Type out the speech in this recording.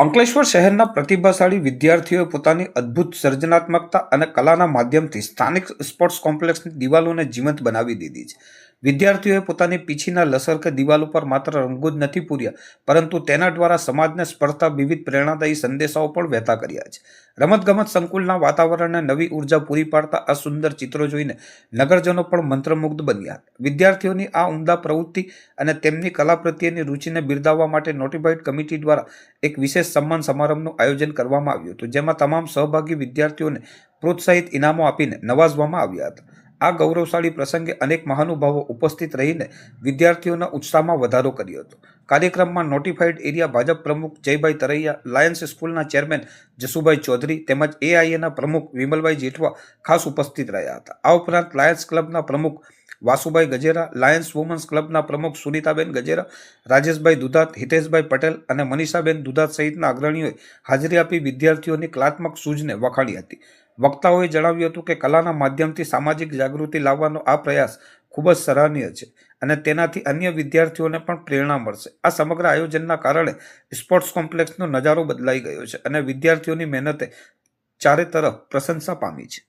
અંકલેશ્વર શહેરના પ્રતિભાશાળી વિદ્યાર્થીઓએ પોતાની અદ્ભુત સર્જનાત્મકતા અને કલાના માધ્યમથી સ્થાનિક સ્પોર્ટ્સ કોમ્પ્લેક્સની દિવાલોને જીવંત બનાવી દીધી છે. વિદ્યાર્થીઓએ પોતાની પીછીના લસરકે દિવાલ ઉપર માત્ર રંગો જ નથી પૂર્યા, પરંતુ તેના દ્વારા સમાજને સ્પર્ધતા વિવિધ પ્રેરણાદાયી સંદેશાઓ પણ વહેતા કર્યા છે. રમતગમત સંકુલના વાતાવરણને નવી ઊર્જા પૂરી પાડતા આ સુંદર ચિત્રો જોઈને નગરજનો પણ મંત્રમુગ્ધ બન્યા. વિદ્યાર્થીઓની આ ઉમદા પ્રવૃત્તિ અને તેમની કલા પ્રત્યેની રુચિને બિરદાવવા માટે નોટિફાઈડ કમિટી દ્વારા એક વિશેષ સન્માન સમારંભનું આયોજન કરવામાં આવ્યું હતું, જેમાં તમામ સહભાગી વિદ્યાર્થીઓને પ્રોત્સાહિત ઇનામો આપીને નવાજવામાં આવ્યા હતા. આ ગૌરવશાળી પ્રસંગે અનેક મહાનુભાવો ઉપસ્થિત રહીને વિદ્યાર્થીઓના ઉત્સાહમાં વધારો કર્યો હતો. કાર્યક્રમમાં નોટિફાઈડ એરિયા ભાજપ પ્રમુખ જયભાઈ તરૈયા, લાયન્સ સ્કૂલના ચેરમેન જસુભાઈ ચૌધરી તેમજ એઆઈએના પ્રમુખ વિમલભાઈ જેઠવા ખાસ ઉપસ્થિત રહ્યા હતા. આ ઉપરાંત લાયન્સ ક્લબના પ્રમુખ વાસુભાઈ ગજેરા લાયન્સ વુમન્સ ક્લબના પ્રમુખ સુનીતાબેન ગજેરા, રાજેશભાઈ દુધાત, હિતેશભાઈ પટેલ અને મનીષાબેન દુધાત સહિતના અગ્રણીઓએ હાજરી આપી વિદ્યાર્થીઓની કલાત્મક સૂઝને વખાણી હતી. વક્તાઓએ જણાવ્યું હતું કે કલાના માધ્યમથી સામાજિક જાગૃતિ લાવવાનો આ પ્રયાસ ખૂબ જ સરાહનીય છે અને તેનાથી અન્ય વિદ્યાર્થીઓને પણ પ્રેરણા મળશે. આ સમગ્ર આયોજનના કારણે સ્પોર્ટ્સ કોમ્પ્લેક્સનો નજારો બદલાઈ ગયો છે અને વિદ્યાર્થીઓની મહેનતે ચારે તરફ પ્રશંસા પામી છે.